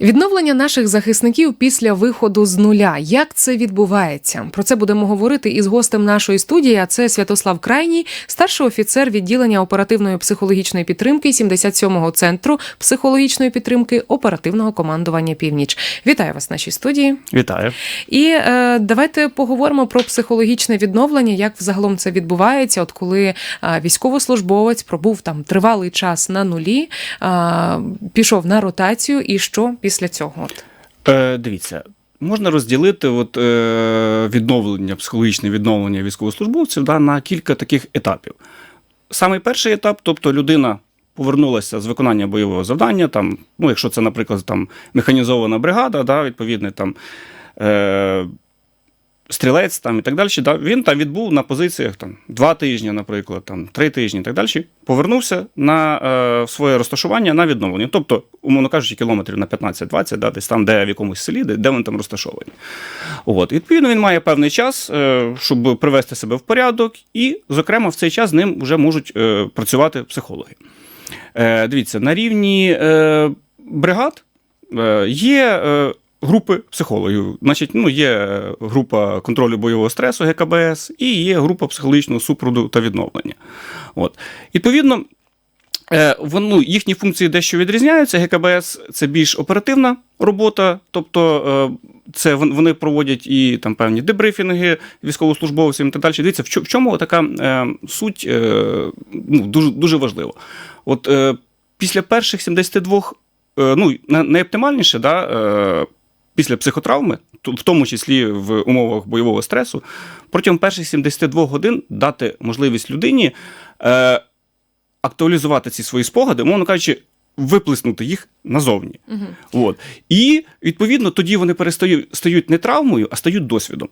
Відновлення наших захисників після виходу з нуля. Як це відбувається? Про це будемо говорити із гостем нашої студії. А це Святослав Крайній, старший офіцер відділення оперативної психологічної підтримки 77-го центру психологічної підтримки оперативного командування Північ. Вітаю вас в нашій студії. Вітаю. І е, давайте поговоримо про психологічне відновлення, як взагалом це відбувається. От коли е, військовослужбовець пробув там тривалий час на нулі, е, пішов на ротацію, і що після цього? От? Е, дивіться, можна розділити от, е, відновлення, психологічне відновлення військовослужбовців да, на кілька таких етапів. Самий перший етап, тобто людина повернулася з виконання бойового завдання, там, ну, якщо це, наприклад, там, механізована бригада, да, відповідний там. Е, Стрілець там і так далі, да, він там відбув на позиціях там два тижні, наприклад, там три тижні і так далі. Повернувся на е, своє розташування на відновлення. Тобто, умовно кажучи, кілометрів на 15-20, да, десь там, де в якомусь селі, де, де вони там розташовані. От. Відповідно, він має певний час, е, щоб привести себе в порядок, і, зокрема, в цей час з ним вже можуть е, працювати психологи. Е, дивіться, на рівні е, бригад е, є. Групи психологів, значить, ну є група контролю бойового стресу ГКБС і є група психологічного супроводу та відновлення. От. Відповідно, е, воно, їхні функції дещо відрізняються. ГКБС це більш оперативна робота, тобто е, це вони проводять і там певні дебрифінги військовослужбовцям і так далі. Дивіться, в чому така е, суть ну, дуже дуже важлива. От після перших 72, ну найоптимальніше, да, після психотравми, в тому числі в умовах бойового стресу, протягом перших 72 годин дати можливість людині е, актуалізувати ці свої спогади, мовно кажучи, виплеснути їх назовні. Угу. От. І відповідно тоді вони перестають стають не травмою, а стають досвідом.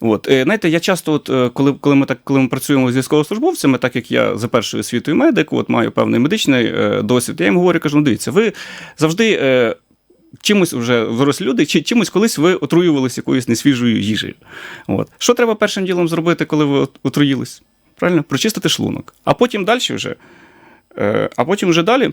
От, е, знаєте, я часто, от, е, коли коли ми так коли ми працюємо з військовослужбовцями, так як я за першою освітою медик, от маю певний медичний е, досвід, я їм говорю, кажу, ну дивіться, ви завжди. Е, чимось вже дорослі люди, чи чимось колись ви отруювалися якоюсь несвіжою їжею. От. Що треба першим ділом зробити, коли ви отруїлись? Правильно? Прочистити шлунок. А потім далі вже. Е, а потім вже далі.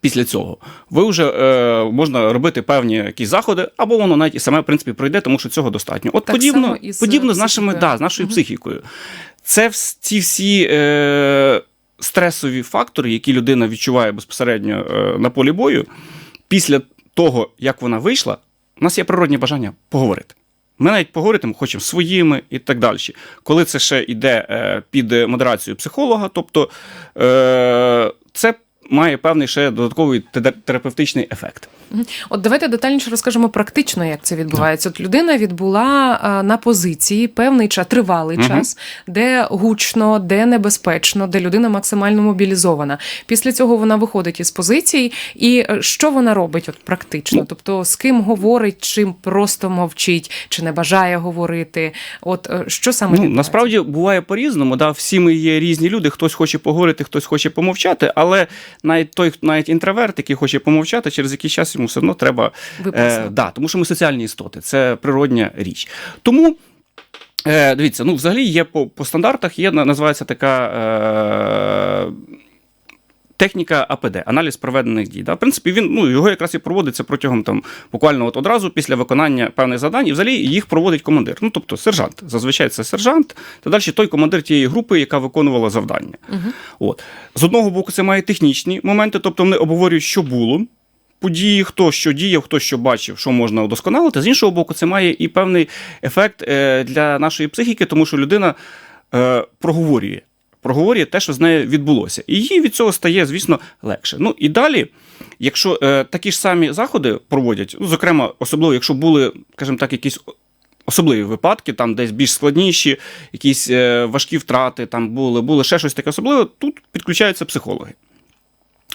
Після цього ви вже е, можна робити певні якісь заходи, або воно навіть і саме в принципі пройде, тому що цього достатньо. От так подібно із подібно з нашими да, з нашою угу. психікою. Це ці всі е, стресові фактори, які людина відчуває безпосередньо е, на полі бою, після того, як вона вийшла, у нас є природні бажання поговорити. Ми навіть поговорити хочемо своїми і так далі. Коли це ще йде е, під модерацію психолога, тобто е, це має певний ще додатковий терапевтичний ефект. От давайте детальніше розкажемо практично, як це відбувається. От людина відбула на позиції певний час, тривалий угу. час, де гучно, де небезпечно, де людина максимально мобілізована. Після цього вона виходить із позиції, і е, що вона робить от практично? Ну, тобто з ким говорить, чим просто мовчить, чи не бажає говорити? От е, що саме ну, насправді буває по-різному. Да? Всі ми є різні люди. Хтось хоче поговорити, хтось хоче помовчати, але навіть той, навіть інтроверт, який хоче помовчати, через якийсь час йому все одно треба. Е, да, Тому що ми соціальні істоти, це природня річ. Тому. Е, Дивіться, ну взагалі є по по стандартах, є називається така е, техніка АПД, аналіз проведених дій. Да? В принципі, він ну, його якраз і проводиться протягом там буквально от одразу після виконання певних завдань, і взагалі їх проводить командир. Ну тобто сержант. Зазвичай це сержант, та далі той командир тієї групи, яка виконувала завдання. Угу. От з одного боку, це має технічні моменти, тобто вони обговорюють, що було події, хто що діяв, хто що бачив, що можна удосконалити. З іншого боку, це має і певний ефект е, для нашої психіки, тому що людина е, проговорює. Проговорює те, що з нею відбулося, і їй від цього стає, звісно, легше. Ну і далі, якщо е, такі ж самі заходи проводять, ну зокрема, особливо, якщо були, скажімо так, якісь особливі випадки, там десь більш складніші, якісь е, важкі втрати, там були, були ще щось таке особливе, тут підключаються психологи.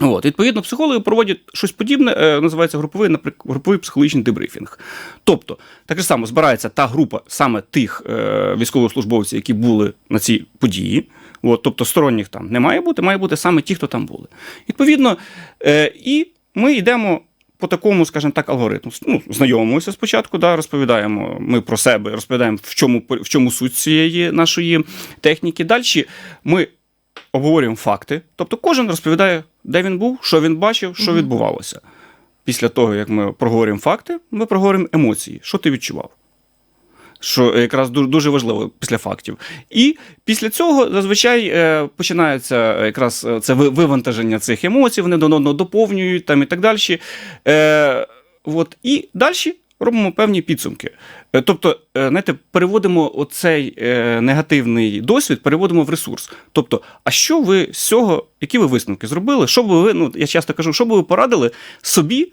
От, Відповідно, психологи проводять щось подібне, е, називається груповий наприклад, груповий психологічний дебрифінг. Тобто, так само збирається та група саме тих е, військовослужбовців, які були на цій події. От, Тобто сторонніх там не має бути, має бути саме ті, хто там були. Відповідно, е, і ми йдемо по такому, скажімо так, алгоритму. Ну, Знайомимося спочатку, да, розповідаємо ми про себе, розповідаємо, в чому, в чому суть цієї нашої техніки. Далі ми обговорюємо факти. Тобто кожен розповідає, де він був, що він бачив, що відбувалося. після того, як ми проговорюємо факти, ми проговорюємо емоції. Що ти відчував? Що якраз дуже важливо після фактів. І після цього зазвичай е, починається якраз е, це вивантаження цих емоцій, вони до одного доповнюють там і так далі. Е, от, і далі робимо певні підсумки. Тобто, знаєте, переводимо оцей негативний досвід, переводимо в ресурс. Тобто, а що ви з цього, які ви висновки зробили? Що би ви, ну я часто кажу, що би ви порадили собі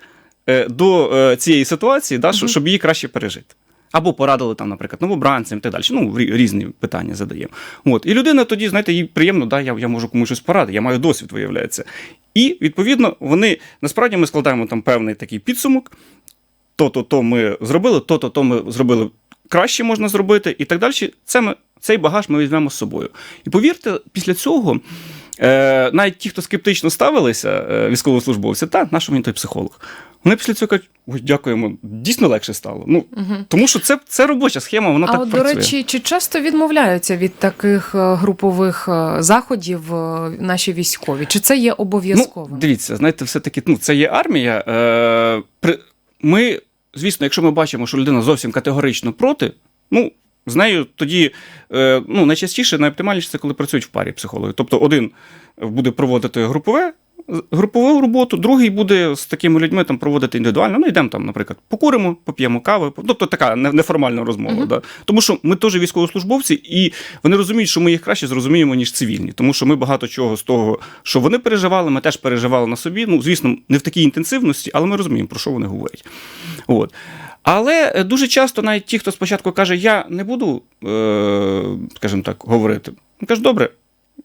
до цієї ситуації, да, щоб її краще пережити? Або порадили там, наприклад, новобранцям і так далі. Ну, різні питання задаємо. От. І людина тоді, знаєте, їй приємно, да, я, я можу комусь щось порадити, я маю досвід, виявляється. І відповідно, вони насправді ми складаємо там певний такий підсумок. То-то то ми зробили, то-то то ми зробили краще можна зробити, і так далі. Це ми, цей багаж ми візьмемо з собою. І повірте, після цього. Е, навіть ті, хто скептично ставилися, е, військовослужбовці, та на що мені той психолог? Вони після цього кажуть, ой, дякуємо, дійсно легше стало. Ну, Тому що це, це робоча схема, вона А так от, до речі, чи часто відмовляються від таких е, групових е, заходів е, наші військові? Чи це є обов'язковим? Ну, дивіться, знаєте, все-таки ну, це є армія. Е, при, ми, звісно, якщо ми бачимо, що людина зовсім категорично проти, ну, з нею тоді ну, найчастіше, найоптимальніше це коли працюють в парі психологи. Тобто один буде проводити групове. Групову роботу, другий буде з такими людьми там проводити індивідуально. Ну, йдемо там, наприклад, покуримо, поп'ємо кави. Тобто така неформальна розмова. Мгм. Да? Тому що ми теж військовослужбовці, і вони розуміють, що ми їх краще зрозуміємо, ніж цивільні. Тому що ми багато чого з того, що вони переживали, ми теж переживали на собі. Ну, звісно, не в такій інтенсивності, але ми розуміємо, про що вони говорять. От. Але е, дуже часто навіть ті, хто спочатку каже, я не буду, е, скажімо так, говорити, він каже, добре.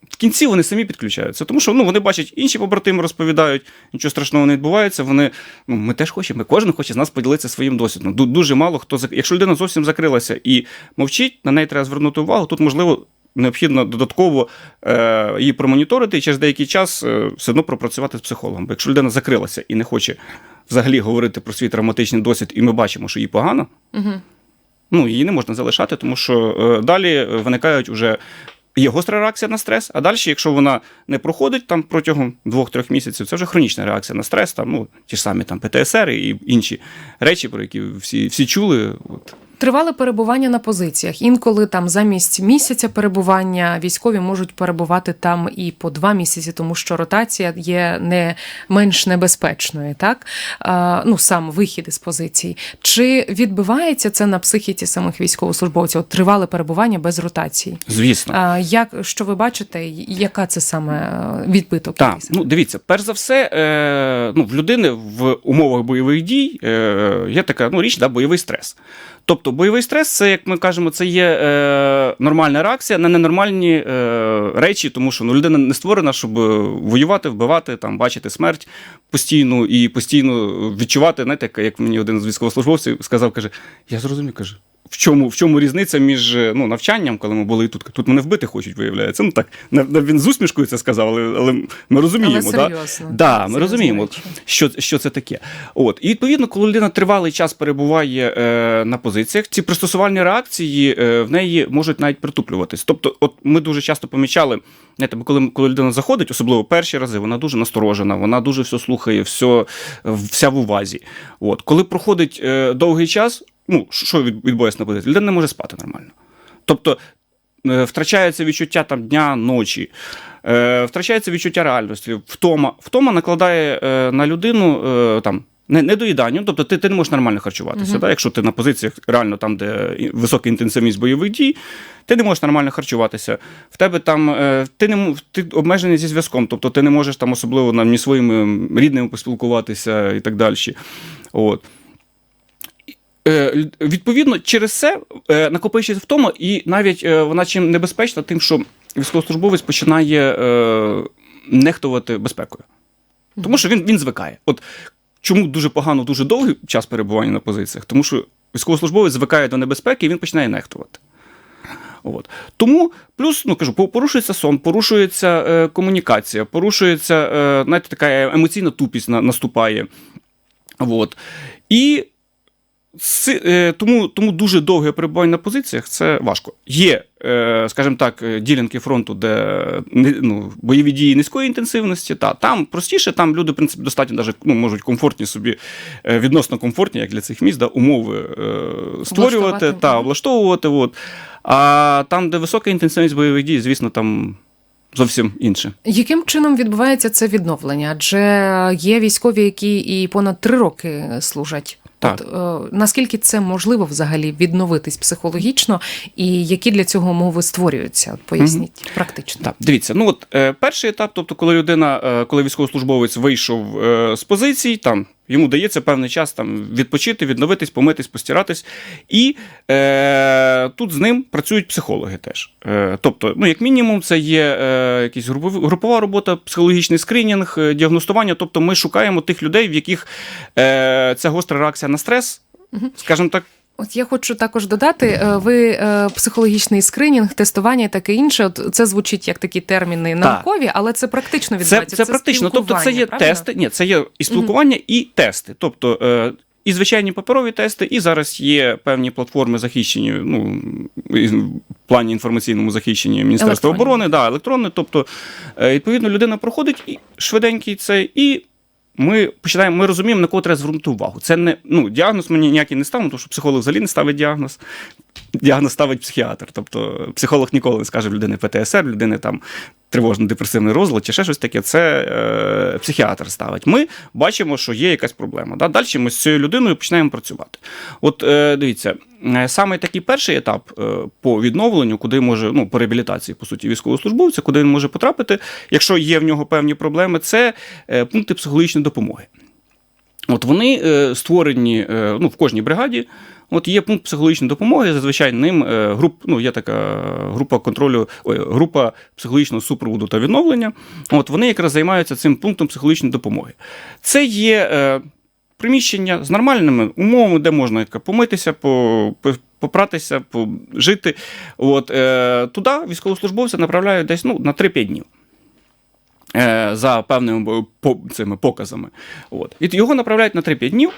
В кінці вони самі підключаються, тому що ну, вони бачать, інші побратими розповідають, нічого страшного не відбувається. Вони, ну, ми теж хочемо, кожен хоче з нас поділитися своїм досвідом. Дуже мало хто Якщо людина зовсім закрилася і мовчить, на неї треба звернути увагу. Тут, можливо, необхідно додатково е, її промоніторити і через деякий час е, все одно пропрацювати з психологом. Бо якщо людина закрилася і не хоче взагалі говорити про свій травматичний досвід, і ми бачимо, що їй погано, Угу. ну, її не можна залишати, тому що е, далі виникають вже. Є гостра реакція на стрес, а далі, якщо вона не проходить там протягом двох-трьох місяців, це вже хронічна реакція на стрес, там, ну, ті ж самі там ПТСР і інші речі, про які всі, всі чули. От. Тривале перебування на позиціях. Інколи там замість місяця перебування військові можуть перебувати там і по два місяці, тому що ротація є не менш небезпечною, так а, ну сам вихід із позицій. Чи відбивається це на психіці самих військовослужбовців? От тривале перебування без ротації? Звісно. А, як що ви бачите, яка це саме е, відбиток? Так, ну дивіться, перш за все, е, ну, в людини в умовах бойових дій е, є така ну, річ, да, бойовий стрес. Тобто бойовий стрес, це, як ми кажемо, це є е, нормальна реакція на ненормальні е, речі, тому що ну, людина не створена, щоб е, воювати, вбивати, там, бачити смерть постійно і постійно відчувати, знаєте, як- мені один з військовослужбовців сказав, каже, я зрозумів, каже. В чому, в чому різниця між е, ну, навчанням, коли ми були і тут? Тут мене вбити хочуть, виявляється. Ну так, він з усмішкою це сказав, але, але ми розуміємо. Але серйозно. Да, ми Серйозні розуміємо, що, що це таке. От. І відповідно, коли людина тривалий час перебуває е, на позиціях, ці пристосувальні реакції е, в неї можуть навіть притуплюватись. Тобто, от ми дуже часто помічали, знаєте, коли, коли людина заходить, особливо перші рази, вона дуже насторожена, вона дуже все слухає, все, вся в увазі. От. Коли проходить е, довгий час, ну, що від- відбувається на позиції? Людина не може спати нормально. Тобто е, втрачається відчуття там дня, ночі, е, втрачається відчуття реальності, втома. Втома накладає е, на людину там. Не, недоїдання, тобто ти, ти не можеш нормально харчуватися. Мгм. Да? Якщо ти на позиціях реально там, де висока інтенсивність бойових дій, ти не можеш нормально харчуватися. В тебе там ти не ти обмежений зі зв'язком, тобто ти не можеш там особливо ні своїми рідними поспілкуватися і так далі. От. Е, Відповідно, через це е, накопичується втома, і навіть е, вона чим небезпечна, тим, що військовослужбовець починає нехтувати безпекою. Тому що він, він звикає. От чому дуже погано, дуже довгий час перебування на позиціях? Тому що військовослужбовець звикає до небезпеки і він починає нехтувати. От. Тому, плюс, ну кажу, порушується сон, порушується е, комунікація, порушується, е, знаєте, така емоційна тупість на, наступає. От. І тому, тому дуже довге перебування на позиціях це важко. Є, е, скажімо так, е, ділянки фронту, де е, ну, бойові дії низької інтенсивності. Та, там простіше, там люди, в принципі, достатньо даже, ну, можуть комфортні собі, е, відносно комфортні, як для цих міст, да, умови е, створювати та облаштовувати. От. А там, де висока інтенсивність бойових дій, звісно, там зовсім інше. Яким чином відбувається це відновлення? Адже є військові, які і понад три роки служать. Так. От, е, наскільки це можливо взагалі відновитись психологічно, і які для цього умови створюються? От Поясніть практично. Так, дивіться, ну от е, перший етап, тобто, коли людина, е, коли військовослужбовець вийшов е, з позицій, там йому дається певний час там відпочити, відновитись, помитись, постиратись. І е, тут з ним працюють психологи теж. Е, тобто, ну, як мінімум, це є е, групові- групова робота, психологічний скринінг, е, діагностування. Тобто, ми шукаємо тих людей, в яких е, ця гостра реакція на стрес, скажімо так. От я хочу також додати: е, ви е, психологічний скринінг, тестування і таке інше. От це звучить як такі терміни наукові, але це практично Це, відбувається. це, практично. Тобто, це є правильно? тести. Ні, це є і спілкування, і тести. Тобто. Е, і звичайні паперові тести, і зараз є певні платформи захищені, ну в плані інформаційному захищені Міністерства Електронні. оборони, да, електронне. Тобто, відповідно, людина проходить і швиденький це, і ми починаємо, ми розуміємо, на кого треба звернути увагу. Це не ну, діагноз мені ніякий не ставимо, тому що психолог взагалі не ставить діагноз. Діагноз ставить психіатр. Тобто психолог ніколи не скаже в людини ПТСР, в людини там тривожно-депресивний розлад чи ще щось таке. Це е, психіатр ставить. Ми бачимо, що є якась проблема. Да? Далі ми з цією людиною починаємо працювати. От е, дивіться, е, саме такий перший етап е, по відновленню, куди може, ну, по реабілітації, по суті, військовослужбовця, куди він може потрапити, якщо є в нього певні проблеми, це е, пункти психологічної допомоги. От вони е, створені е, ну, в кожній бригаді. От є пункт психологічної допомоги. Зазвичай ним е, груп, ну, є така група контролю, ой, група психологічного супроводу та відновлення. От вони якраз займаються цим пунктом психологічної допомоги. Це є е, приміщення з нормальними умовами, де можна помитися, по, по- попратися, пожити. От, е, туди військовослужбовця направляють десь ну, на 3-5 днів. Е, за певними цими показами. От. І його направляють на 3-5 днів.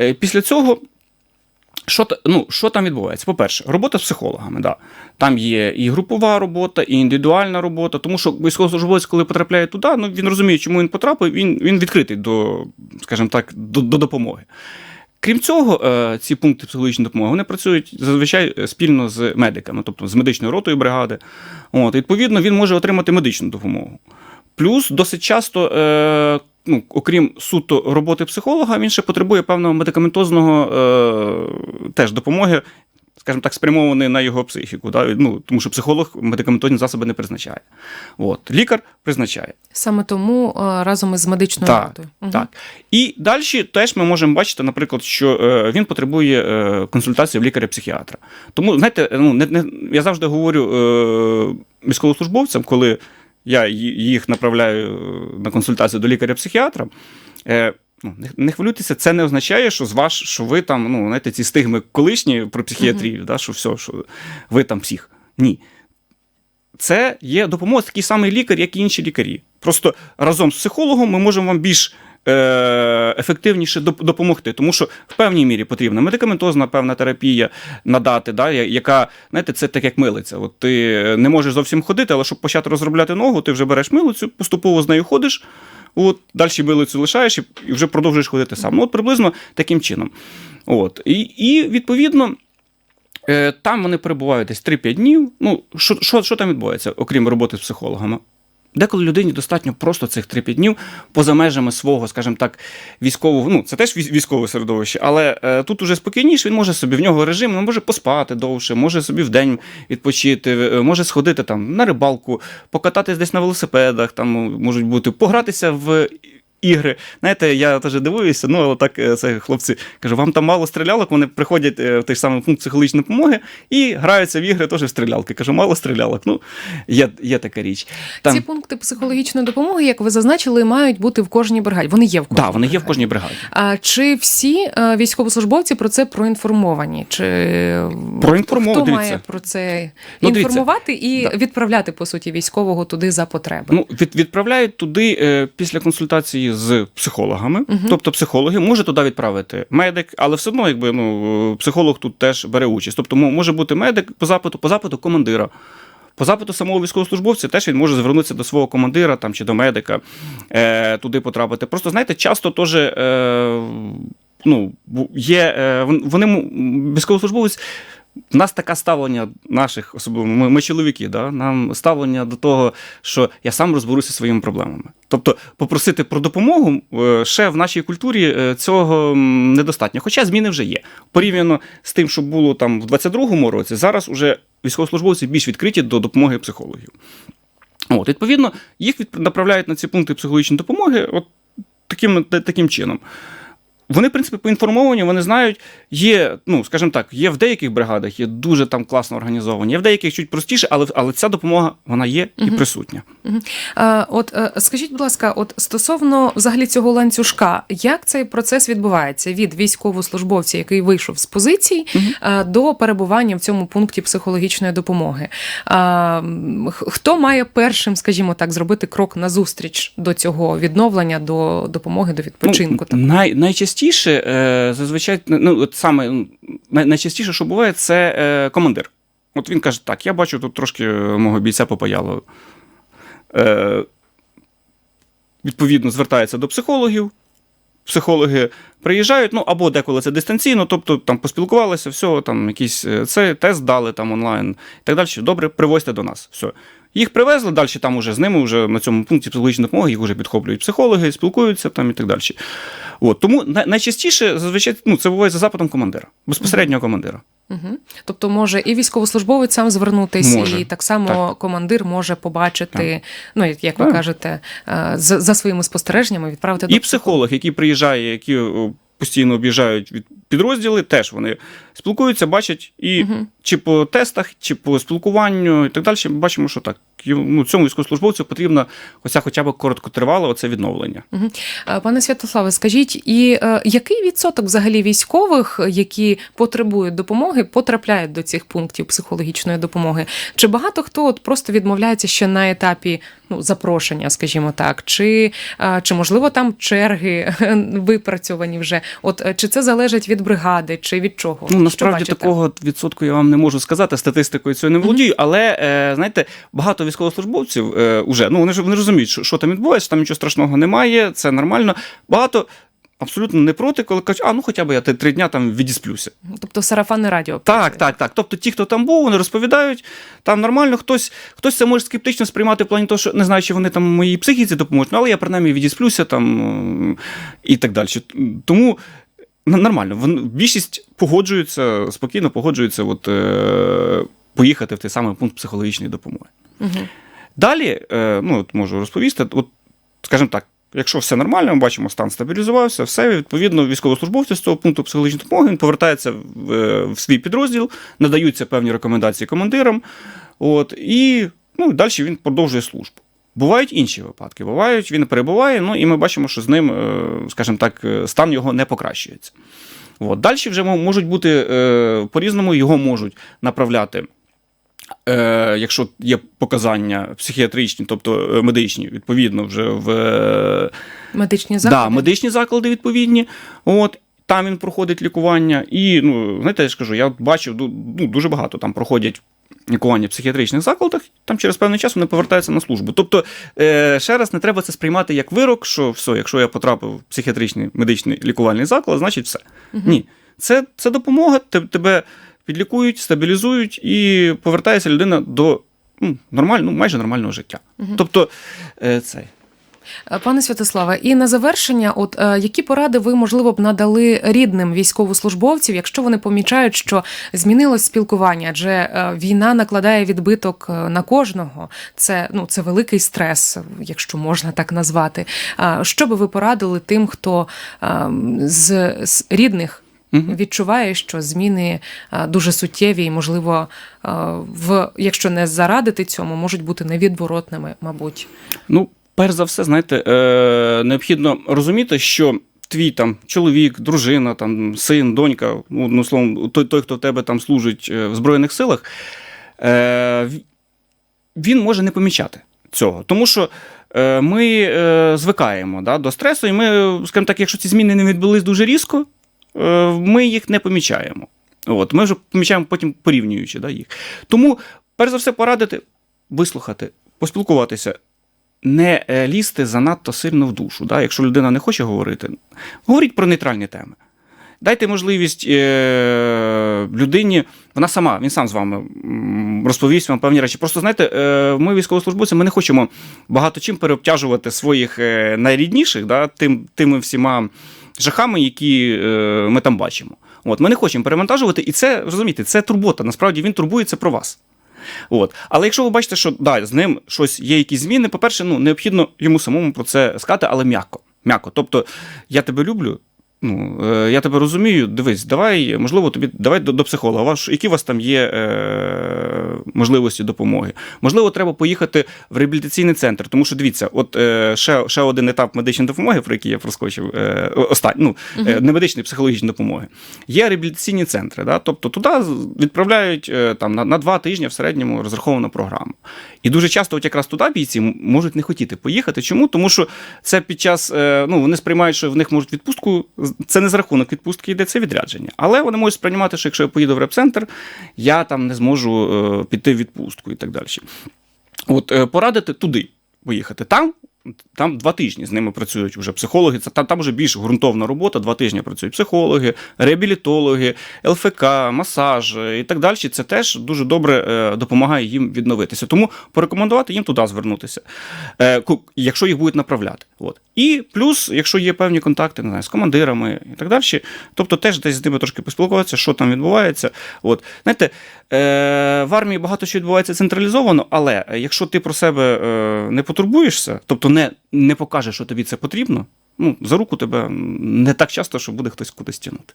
Е, Після цього. Що, ну, що там відбувається? По-перше, робота з психологами. Да. Там є і групова робота, і індивідуальна робота. Тому що військовослужбовець, коли потрапляє туди, ну, він розуміє, чому він потрапив, він, він відкритий до, скажімо так, до, до допомоги. Крім цього, е, ці пункти психологічної допомоги вони працюють зазвичай спільно з медиками, тобто з медичною ротою бригади. От, відповідно, він може отримати медичну допомогу. Плюс досить часто, е, ну, окрім суто роботи психолога, він ще потребує певного медикаментозного е, теж допомоги, скажімо так, спрямованої на його психіку. Да? Ну, тому що психолог медикаментозні засоби не призначає. От. Лікар призначає. Саме тому е, разом із медичною Так, роботою. Мгм. Так. І далі теж ми можемо бачити, наприклад, що е, він потребує е, консультації в лікаря-психіатра. Тому, знаєте, ну, не, не, я завжди говорю е, військовослужбовцям, коли я їх направляю е, на консультацію до лікаря-психіатра. Е, Ну, не, хвилюйтеся, це не означає, що з ваш, що ви там, ну, знаєте, ці стигми колишні про психіатрію, да, що все, що ви там псих. Ні це є допомога, такий самий лікар, як і інші лікарі. Просто разом з психологом ми можемо вам більш ефективніше допомогти, тому що в певній мірі потрібна медикаментозна певна терапія надати, да, яка, знаєте, це так як милиця. От ти не можеш зовсім ходити, але щоб почати розробляти ногу, ти вже береш милицю, поступово з нею ходиш. От, далі милицю лишаєш і- і вже продовжуєш ходити сам. Ну, от приблизно таким чином. От. І, і відповідно, Е, Там вони перебувають десь 3-5 днів. Ну, що, що, що там відбувається, окрім роботи з психологами? Деколи людині достатньо просто цих 3-5 днів поза межами свого, скажімо так, військового, ну це теж військ- військове середовище, але е, тут уже спокійніше, він може собі в нього режим, він може поспати довше, може собі в день відпочити, е, може сходити там на рибалку, покататись десь на велосипедах, там можуть бути, погратися в ігри. Знаєте, я теж дивуюся, ну але так е, це хлопці кажу, вам там мало стрілялок, вони приходять е, в той самий пункт психологічної допомоги і граються в ігри теж в стрілялки. Кажу, мало стрілялок. Ну, є, є така річ. Там, Ці пункти психологічної допомоги, як ви зазначили, мають бути в кожній бригаді. Вони є в кожній да, вони є в кожній бригаді. А чи всі е, військовослужбовці про це проінформовані? Чи Проінформовані, хто має про це Ну, інформувати і Да. відправляти по суті військового туди за потреби? Ну, від, відправляють туди е, після консультації з психологами. Тобто психологи може туди відправити медик, але все одно, якби ну психолог тут теж бере участь. Тобто, може бути медик по запиту, по запиту командира. По запиту самого військовослужбовця теж він може звернутися до свого командира там, чи до медика, е, туди потрапити. Просто знаєте, часто теж е, ну, є, е, вони військовослужбовець. У нас таке ставлення наших, особливо ми, ми чоловіки, да? нам ставлення до того, що я сам розберуся своїми проблемами. Тобто попросити про допомогу е, ще в нашій культурі е, цього недостатньо. Хоча зміни вже є. Порівняно з тим, що було там в 22-му році, зараз уже військовослужбовці більш відкриті до допомоги психологів. От, відповідно, їх направляють на ці пункти психологічної допомоги от таким, таким чином. Вони, в принципі, поінформовані, вони знають, є, ну, скажімо так, є в деяких бригадах, є дуже там класно організовані, є в деяких чуть простіше, але, але ця допомога вона є і присутня. Е, От е, скажіть, будь ласка, от стосовно взагалі цього ланцюжка, як цей процес відбувається від військовослужбовця, який вийшов з позицій, е, до перебування в цьому пункті психологічної допомоги? Х- Хто має першим, скажімо так, зробити крок назустріч до цього відновлення, до допомоги, до відпочинку? Ну, най, найчастіше, е, зазвичай, ну, от саме найчастіше, що буває, це е, командир. От він каже: так, я бачу, тут трошки е, мого бійця попаяло. Е, відповідно, звертається до психологів. Психологи приїжджають, ну або деколи це дистанційно, тобто там поспілкувалися, все, там якийсь це тест дали там онлайн і так далі. Добре, привозьте до нас. Все. Їх привезли, далі там уже з ними вже на цьому пункті психологічної допомоги їх вже підхоплюють психологи, спілкуються там і так далі. От, тому найчастіше зазвичай ну, це буває за запитом командира, безпосереднього командира. Угу. Тобто може і військовослужбовець сам звернутися, Може. і так само командир може побачити, ну як, ви Так. кажете, е, за, за своїми спостереженнями відправити І психолог, який приїжджає, які о, постійно об'їжджають від підрозділи, теж вони спілкуються, бачать і чи по тестах, чи по спілкуванню, і так далі. Ми бачимо, що так. Ну, цьому військовослужбовцю потрібно оця хоча б короткотривале оце відновлення. Е, Пане Святославе, скажіть, і е, який відсоток взагалі військових, які потребують допомоги, потрапляють до цих пунктів психологічної допомоги? Чи багато хто от просто відмовляється ще на етапі ну, запрошення, скажімо так, чи, е, чи можливо там черги випрацьовані вже? От чи це залежить від бригади, чи від чого? Ну, насправді такого відсотку я вам не можу сказати. Статистикою цього не володію, але е, знаєте, багато військовослужбовців е, уже ну вони ж вони розуміють, що, що там відбувається, там нічого страшного немає, це нормально. Багато абсолютно не проти, коли кажуть, а ну хоча б я три дня там відісплюся. Тобто сарафанне радіо. Так, працює. так, так. Тобто ті, хто там був, вони розповідають, там нормально, хтось, хтось це може скептично сприймати в плані того, що не знаю, чи вони там моїй психіці допоможуть, ну, але я принаймні відісплюся там е, і так далі. Тому нормально. Більшість погоджуються, спокійно погоджуються от, е, поїхати в той самий пункт психологічної допомоги. Мгм. Далі, е, ну, от можу розповісти, от, скажімо так, якщо все нормально, ми бачимо, стан стабілізувався, все, відповідно, військовослужбовці з цього пункту психологічної допомоги він повертається в, е, в свій підрозділ, надаються певні рекомендації командирам, от, і ну, далі він продовжує службу. Бувають інші випадки. Бувають, він перебуває, ну і ми бачимо, що з ним, е, скажімо так, стан його не покращується. От. Далі вже можуть бути по-різному, його можуть направляти Е, якщо є показання психіатричні, тобто е, медичні, відповідно, вже в е, Медичні да, заклади. медичні заклади відповідні. От, там він проходить лікування. І, ну, знаєте, я ж кажу, я бачив ну, дуже багато там проходять лікування в психіатричних закладах, там через певний час вони повертаються на службу. Тобто, е, ще раз не треба це сприймати як вирок, що все, якщо я потрапив в психіатричний медичний лікувальний заклад, значить все. Ні. Це, це допомога, тебе підлікують, стабілізують і повертається людина до ну, нормального, майже нормального життя. Тобто, е, це. Е, Пане Святославе, і на завершення, от е, які поради ви можливо б надали рідним військовослужбовців, якщо вони помічають, що змінилось спілкування, адже війна накладає відбиток на кожного. Це ну це великий стрес, якщо можна так назвати. Що би ви порадили тим, хто е, з, з рідних? Відчуває, що зміни е, дуже суттєві, і, можливо, е, в якщо не зарадити цьому, можуть бути невідворотними, мабуть. Ну, перш за все, знаєте, е, необхідно розуміти, що твій там чоловік, дружина, там, син, донька, ну, словом, той, той, хто в тебе там служить е, в Збройних силах, е, він може не помічати цього. Тому що е, ми е, звикаємо да, до стресу, і ми, скажімо так, якщо ці зміни не відбулись дуже різко, ми їх не помічаємо. От, ми вже помічаємо потім порівнюючи да, їх. Тому, перш за все, порадити, вислухати, поспілкуватися, не е, лізти занадто сильно в душу. Да? Якщо людина не хоче говорити, говоріть про нейтральні теми. Дайте можливість е, людині, вона сама, він сам з вами розповість вам певні речі. Просто знаєте, е, ми військовослужбовці, ми не хочемо багато чим переобтяжувати своїх е, найрідніших, да, тим, тими всіма жахами, які е, ми там бачимо. От, ми не хочемо перевантажувати, і це розумієте, це турбота. Насправді він турбується про вас. От. Але якщо ви бачите, що да, з ним щось є якісь зміни, по-перше, ну, необхідно йому самому про це сказати, але м'яко. М'яко. Тобто, я тебе люблю. Ну, е, я тебе розумію, дивись, давай, можливо, тобі давай до, до психолога. Ваш, які у вас там є е, можливості допомоги? Можливо, треба поїхати в реабілітаційний центр. Тому що дивіться, от е, ще, ще один етап медичної допомоги, про який я проскочив, е, останній, ну, е, не медичної, психологічної допомоги. Є реабілітаційні центри. Да? Тобто туди відправляють е, там, на, на два тижні в середньому розраховану програму. І дуже часто, от якраз туди бійці можуть не хотіти поїхати. Чому? Тому що це під час, е, ну, вони сприймають, що в них можуть відпустку, це не з рахунок відпустки йде, це відрядження. Але вони можуть сприймати, що якщо я поїду в репцентр, я там не зможу е, піти в відпустку і так далі. От е, порадити туди поїхати. Там. Там два тижні з ними працюють вже психологи. Це там, там вже більш ґрунтовна робота. Два тижні працюють психологи, реабілітологи, ЛФК, масаж е, і так далі. Це теж дуже добре е, допомагає їм відновитися. Тому порекомендувати їм туди звернутися, е, якщо їх будуть направляти. От. І плюс, якщо є певні контакти не знаю, з командирами і так далі, тобто теж десь з ними трошки поспілкуватися, що там відбувається. От. Знаєте, в армії багато що відбувається централізовано, але якщо ти про себе не потурбуєшся, тобто не, не покаже, що тобі це потрібно, ну, за руку тебе не так часто, що буде хтось кудись тягнути.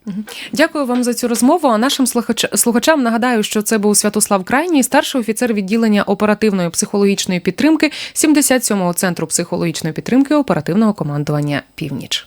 Дякую вам за цю розмову. А нашим слухач- слухачам нагадаю, що це був Святослав Крайній, старший офіцер відділення оперативної психологічної підтримки 77-го центру психологічної підтримки оперативного командування Північ.